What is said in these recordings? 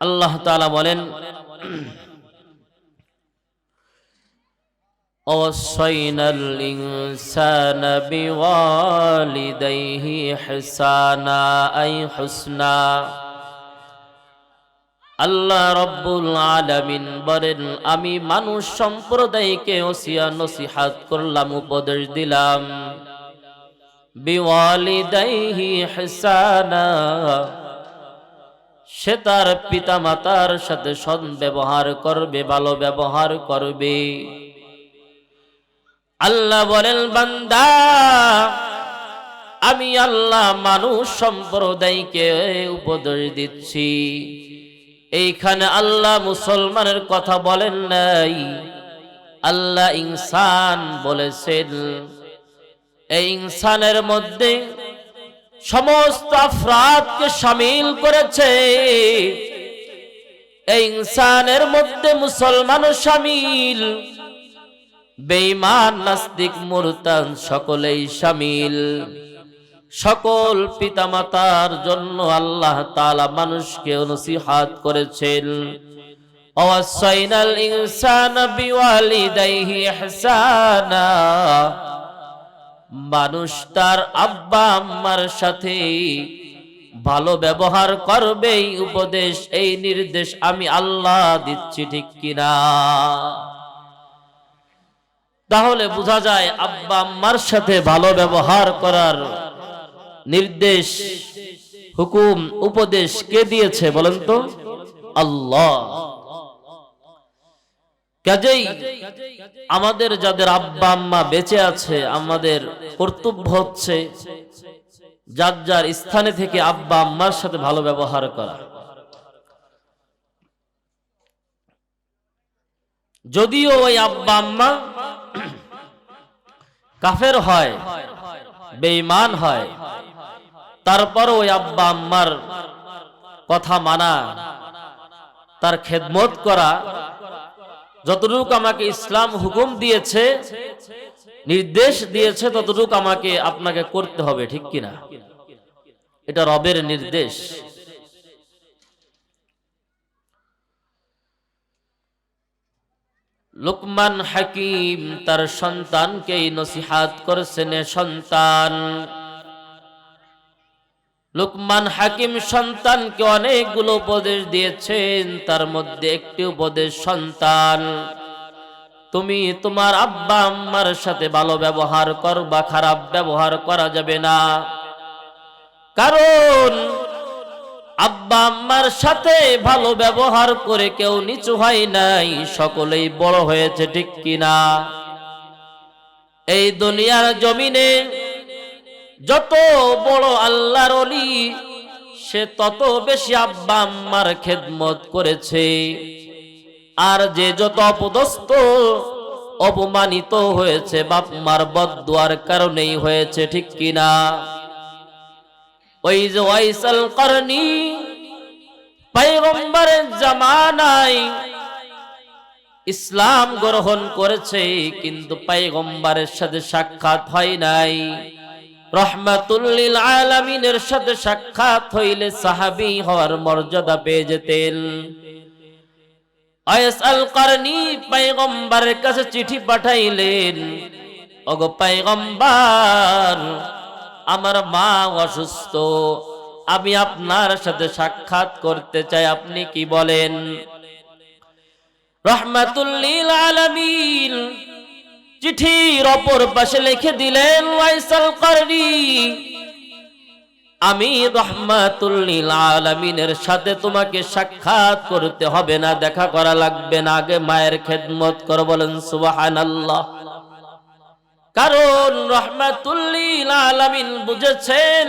আল্লাহ তাআলা বলেন ووصينا الإنسان بوالديه حسانا أي حسنا আল্লাহ রব্বুল আলামিন বলেন আমি মানুষ সম্প্রদায়কে ওসিয়া নসিহাত করলাম উপদেশ দিলাম বিওয়ালিদাইহি হিসানা সে তার পিতা মাতার সাথে সৎ ব্যবহার করবে, ভালো ব্যবহার করবে। আল্লাহ বলেন, বান্দা, আমি আল্লাহ মানুষ সম্প্রদায়কে উপদেশ দিচ্ছি। এইখানে আল্লাহ মুসলমানের কথা বলেন নাই। আল্লাহ ইনসান বলেছেন। এই ইনসানের মধ্যে সমস্ত আফরাদকে সামিল করেছে। এই ইনসানের মধ্যে মুসলমানও সামিল। বেঈমান, নাস্তিক মুরতান সকলেই সামিল। সকল পিতামাতার জন্য আল্লাহ তাআলা মানুষকে নসিহাত করেছেন। ওয়াসাইনাল ইনসানা বিওয়ালিদাইহি ইহসানা। মানুষ তার আব্বা আম্মার সাথে ভালো ব্যবহার করবে উপদেশ, এই নির্দেশ আমি আল্লাহ দিচ্ছি, ঠিক কিনা? তাহলে বোঝা যায় আব্বা আম্মার সাথে ভালো ব্যবহার করার নির্দেশ, হুকুম, উপদেশ কে দিয়েছে বলেন তো? আল্লাহ। কাজেই আমাদের যাদের আব্বা আম্মা বেঁচে আছে, আমাদের কর্তব্য হচ্ছে যার যার স্থানে থেকে আব্বা আম্মার সাথে ভালো ব্যবহার করা। যদিও ওই আব্বা আম্মা কাফের হয়, বেঈমান হয় তারপর ওই আব্বা আম্মার কথা মানা, তার খেদমত করা যতটুকু আমাকে ইসলাম হুকুম দিয়েছে, নির্দেশ দিয়েছে, ততটুকু আমাকে আপনাকে করতে হবে, ঠিক কিনা? এটা রবের নির্দেশ। লুকমান হাকিম তার সন্তানকে নসিহাত করেছেন সন্তান। লুকমান হাকিম সন্তানকে অনেকগুলো উপদেশ দিয়েছেন, তার মধ্যে একটি উপদেশ, সন্তান, তুমি তোমার আব্বা আম্মার সাথে ভালো ব্যবহার করবা খারাপ ব্যবহার করা যাবে না। কারণ আব্বা আম্মার সাথে ভালো ব্যবহার করে কেউ নিচু হয় নাই, সকলেই বড় হয়েছে ঠিক কিনা? এই দুনিয়ার জমিনে যত বড় আল্লাহর অলি সে তত বেশি আব্বা আম্মার খেদমত করেছে। আর যে যত অপদস্থ, অপমানিত হয়েছে, বাপ মার বদুয়ার কারণেই হয়েছে, ঠিক কিনা? ওই যে ওয়াইসাল করনি পয়গম্বরের জামানায় ইসলাম গ্রহণ করেছে, কিন্তু পয়গম্বরের সাথে সাক্ষাৎ হয় নাই। রহমাতুল্লিল আলামিনের সাথে সাক্ষাৎ হইলে সাহাবী হওয়ার মর্যাদা পেয়ে যেতেন। আল কাছে চিঠি পাঠাইলেন, ওগো পয়গম্বর, আমার মা অসুস্থ, আমি আপনার সাথে সাক্ষাৎ করতে চাই, আপনি কি বলেন? রহমাতুল্লিল আলামিন চিঠির অপর পাশে লিখে দিলেন, ওয়াইসাল করনি আমি রহমাতুল্লিল আলামিনের সাথে তোমাকে সাক্ষাৎ করতে হবে না, দেখা করা লাগবে না, আগে মায়ের খেদমত করো। বলেন, সুবহানাল্লাহ। কারণ রহমাতুল্লিল আলামিন বুঝেছেন,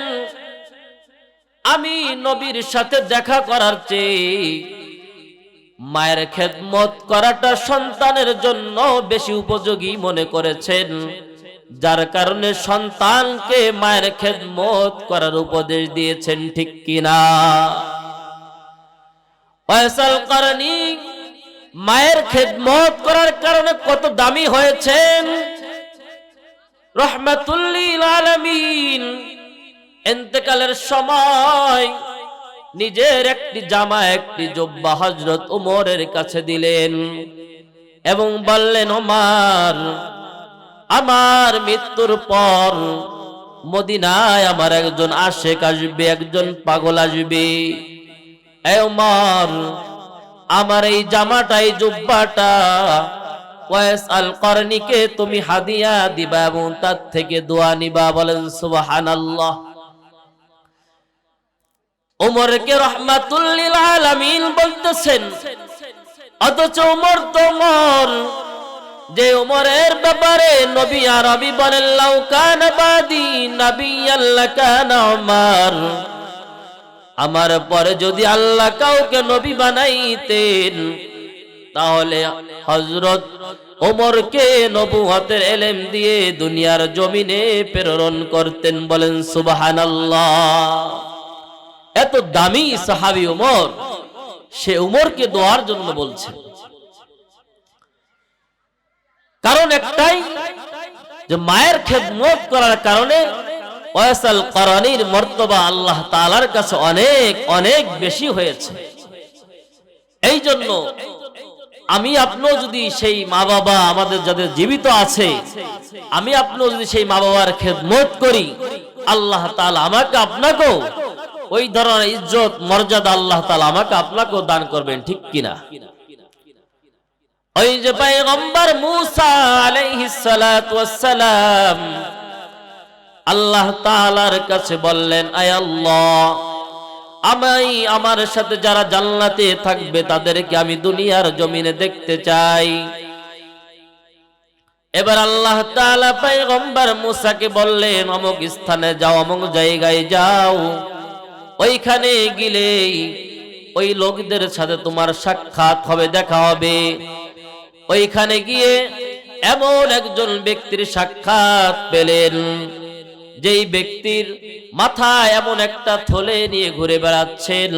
আমি নবীর সাথে দেখা করার চেয়ে মায়ের খেদমত করাটা সন্তানের জন্য বেশি উপযোগী মনে করেছেন। যার কারণে সন্তানকে মায়ের খেদমত করার উপদেশ দিয়েছেন, ঠিক কিনা? ফয়সাল করনি মায়ের খেদমত করার কারণে কত দামি হয়েছেন। রহমাতুল্লিল আলামিন এতেকালের সময় নিজের একটি জামা, একটি জব্বা হজরত উমরের কাছে দিলেন এবং বললেন ওমার আমার মৃত্যুর পর মদিনায় আমার একজন আশেক আসবে, একজন পাগল আসবে। ওমর আমার এই জামাটা, এই জুব্বাটা ওয়াস আল করনিকে তুমি হাদিয়া দিবা এবং তার থেকে দোয়া নিবা। বলেন, সুবহানাল্লাহ। ওমরকে রহমাতুল্লিল আলামিন বলতেছেন, অথচ ওমর তোমর যে ওমরের ব্যাপারে নবী আরবি বলেন, লাউ কান বাদি নবী আল্লাহ কান ওমর। আমার পরে যদি আল্লাহ কাউকে নবী বানাইতেন, তাহলে হজরত ওমরকে নবুয়তের এলেম দিয়ে দুনিয়ার জমিনে প্রেরণ করতেন বলেন, সুবহানাল্লাহ। এত দামি সাহাবি উমর, সে উমরকে দোয়ার জন্য বলছে। কারণ একটাই, যে মায়ের খেদমত করার কারণে ওয়াসাল মর্তবা আল্লাহ তাআলার কাছে অনেক অনেক বেশি হয়েছে। এই জন্য আমি আপনিও যদি সেই মা বাবা আমাদের যাদের জীবিত আছে, আমি আপনিও যদি সেই মা বাবার খেদমত করি, আল্লাহ তাআলা আমাকে আপনাকেও ওই ধরনের ইজ্জত, মর্যাদা আল্লাহ তালা আমাকে আপনাকেও দান করবেন, ঠিক কিনা? ওই যে পয়গম্বর মুসা আল্লাহ তাআলার কাছে বললেন, আয় আল্লাহ আমি আমার সাথে যারা জান্নাতে থাকবে, তাদেরকে আমি দুনিয়ার জমিনে দেখতে চাই। এবার আল্লাহ তাআলা পয়গম্বর মুসাকে বললেন, অমুক স্থানে যাও, অমুক জায়গায় যাও। ওইখানে গেলেই ওই লোকদের সাথে তোমার সাক্ষাৎ হবে, দেখা হবে। ওইখানে গিয়ে এমন একজন ব্যক্তির সাক্ষাৎ পেলেন, যেই ব্যক্তির মাথায় এমন একটা থলে নিয়ে ঘুরে বেড়াচ্ছেন।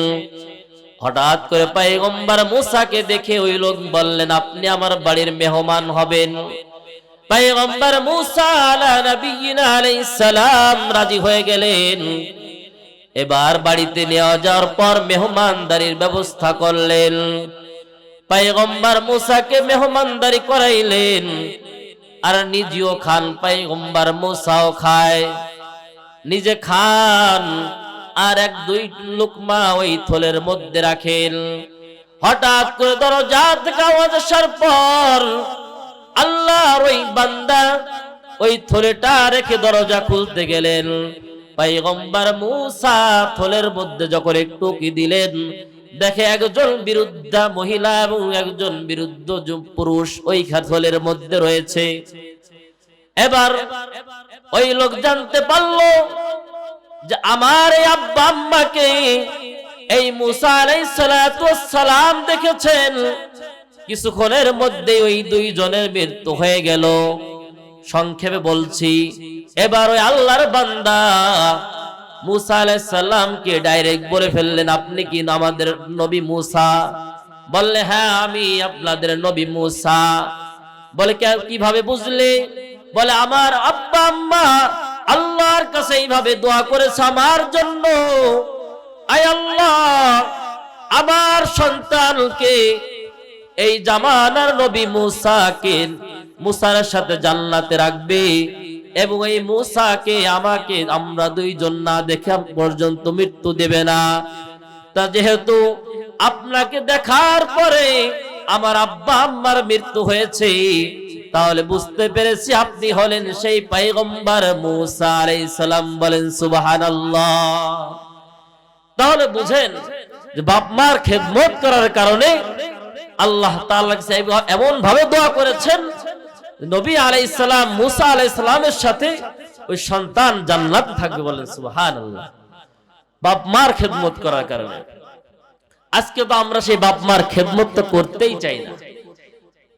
হঠাৎ করে পায়গম্বর মুসাকে দেখে ওই লোক বললেন, আপনি আমার বাড়ির মেহমান হবেন। পায়গম্বর মুসা আলা আলাইহিস সালাম রাজি হয়ে গেলেন। এবার বাড়িতে নেওয়া যাওয়ার পর মেহমানদারির ব্যবস্থা করলেন। পায়গম্বর মুসাকে মেহমানদারি করাইলেন আর নিজেও খান পায়গম্বর মুসাও খায়। নিজে খান আর এক দুই লুকমা ওই থলের মধ্যে রাখেন। হঠাৎ করে দরজা থেকে আওয়াজ আসার পর আল্লাহর ওই বান্দা ওই থলেটা রেখে দরজা খুলতে গেলেন। পাইগম্বার মুসা থলের মধ্যে যখন একটু কি দিলেন, দেখে একজন বিরুদ্ধা মহিলা এবং একজন বিরুদ্ধ পুরুষ ওই থলের মধ্যে রয়েছে। এবার ওই লোক জানতে পারল যে আমার এই আব্বা আম্মাকে এই মুসা সালাম দেখেছেন। কিছুক্ষণের মধ্যে ওই দুইজনের মৃত্যু হয়ে গেল। সংক্ষেপে বলছি, এবার ওই আল্লাহর বান্দা মুসা আলাইহিস সালামকে ডাইরেক্ট বলে ফেললেন, আপনি কি আমাদের নবী মুসা? বললে হ্যাঁ আমি আপনাদের নবী মুসা। বলে, "কে- কীভাবে বুঝলে? বলে, আমার আব্বা আম্মা আল্লাহর কাছে এইভাবে দোয়া করেছে আমার জন্য। আয় আল্লাহ, আমার সন্তানকে এই জামানার নবী মুসাকে মুসার সাথে জান্নাতে রাখবে। এবং এই মুসাকে, আমাকে আমরা দুইজন না দেখে পর্যন্ত মৃত্যু দেবে না। তা যেহেতু আপনাকে দেখার পরে আমার আব্বা আম্মার মৃত্যু হয়েছে, তাহলে বুঝতে পেরেছি আপনি হলেন সেই পাইগম্বার মুসা আলাইহিস সালাম বলেন, সুবহানাল্লাহ। তাহলে বুঝেন যে বাপ মার খেদমত করার কারণে আল্লাহ তাআলা এমন ভাবে দোয়া করেছেন নবী আলাইহিস সালাম, মুসা আলাইহিস সালামের সাথে ওই সন্তান জান্নাত থাকবে বলেন, সুবহানাল্লাহ। বাপ মার খেদমত করার কারণে। আজকে তো আমরা সেই বাপ মার খেদমত তো করতেই চাই না।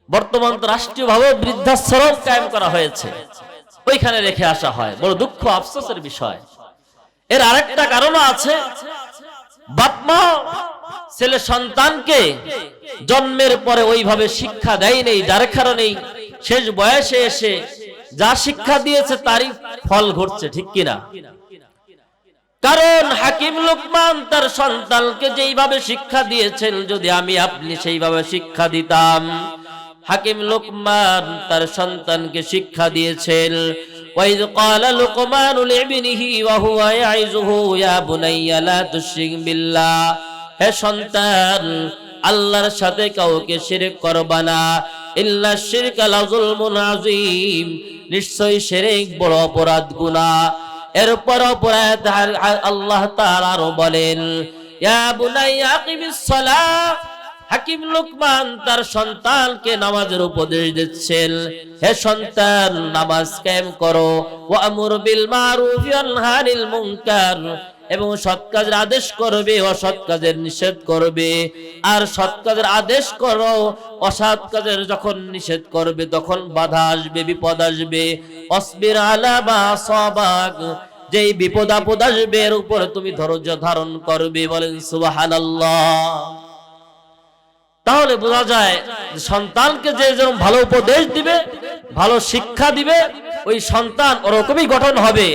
বর্তমান তো রাষ্ট্রীয় ভাবে বৃদ্ধাশ্রম কায়েম করা হয়েছে। ওইখানে রেখে আসা হয়। বড় দুঃখ, আফসোসের বিষয়। এর আরেকটা কারণও আছে। বাপ মা ছেলে সন্তানকে জন্মের পরে ওইভাবে শিক্ষা দেয় নেই যার কারণেই শেষ বয়সে এসে যা শিক্ষা দিয়েছে তারই ফল ঘটছে ঠিক কিনা কারণ হাকিম লোকমান তার সন্তানকে যেইভাবে শিক্ষা দিয়েছেন যদি আমি আপনি সেইভাবে শিক্ষা দিতাম হাকিম লোকমান তার সন্তানকে শিক্ষা দিয়েছেন وإذ قال لقمان لابنه وهو يعظه يا بني لا تشرك بالله হে সন্তান আল্লাহর সাথে কাউকে শিরক করবা না ইল্লা আযীম। শিরক বড় অপরাধ, গুনাহ। এরপর অপরাধ আল্লাহ তাআলা বলেন, ইয়া বুনাইয়া আকিমিস সালাহ। হাকিম লোকমান তার সন্তানকে নামাজের উপদেশ দিচ্ছেন, হে সন্তান, নামাজ কায়েম করো। ওয়া আমুর বিল মারুফ ওয়া মুনকার। এবং সৎ কাজের আদেশ করবে, অসৎ কাজের নিষেধ করবে। আর সৎ কাজের আদেশ করো, অসৎ কাজের যখন নিষেধ করবে, তখন বাধা আসবে, বিপদ আসবে। অসবির আলা বা সবাক, যেই বিপদ আপদ আসবে, এর উপরে তুমি ধৈর্য ধারণ করবে বলেন সুবহানাল্লাহ। তাহলে বোঝা যায় সন্তানকে যে যেরকম ভালো উপদেশ দিবে, ভালো শিক্ষা দিবে ওই সন্তান ওরকমই গঠন হবে।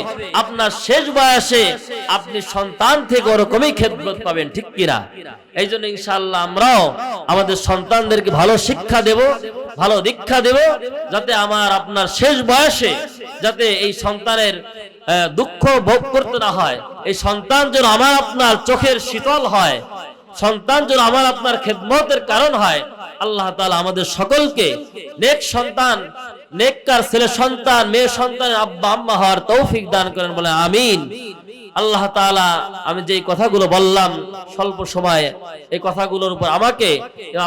আপনার শেষ বয়সে আপনি সন্তান থেকে ওরকমই খেদমত পাবেন, ঠিক কিনা? এই জন্য ইনশাল্লাহ আমরাও আমাদের সন্তানদেরকে ভালো শিক্ষা দেব, ভালো দীক্ষা দেব, যাতে আমার আপনার শেষ বয়সে যাতে এই সন্তানের দুঃখ ভোগ করতে না হয়। এই সন্তান যেন আমার আপনার চোখের শীতল হয়, সন্তান যেন আমার আপনার খেদমতের কারণ হয়, আল্লাহ তালা আমাদের সকলকে নেক সন্তান নেককার ছেলে সন্তান, মেয়ে সন্তান আব্বা, আম্মা হওয়ার তৌফিক দান করেন বলে আমিন। আল্লাহ তাআলা, আমি যেই কথাগুলো বললাম স্বল্প সময়ে, এই কথাগুলোর উপর আমাকে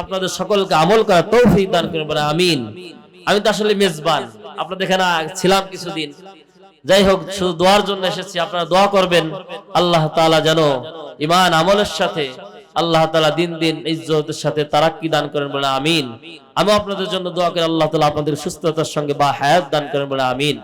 আপনাদের সকলকে আমল করার তৌফিক দান করেন বলে আমিন। আমি তো আসলে মেজবান, আপনাদের এখানে ছিলাম কিছুদিন। যাই হোক, শুধু দোয়ার জন্য এসেছি, আপনারা দোয়া করবেন। আল্লাহ তাআলা যেন ইমান আমলের সাথে আল্লাহ তালা দিন দিন ইজ্জতের সাথে তারা কি দান করেন বলে আমিন। আমি আপনাদের জন্য দোয়া করি, আল্লাহ তালা আপনাদের সুস্থতার সঙ্গে বা হায়াত দান করেন বলে আমিন।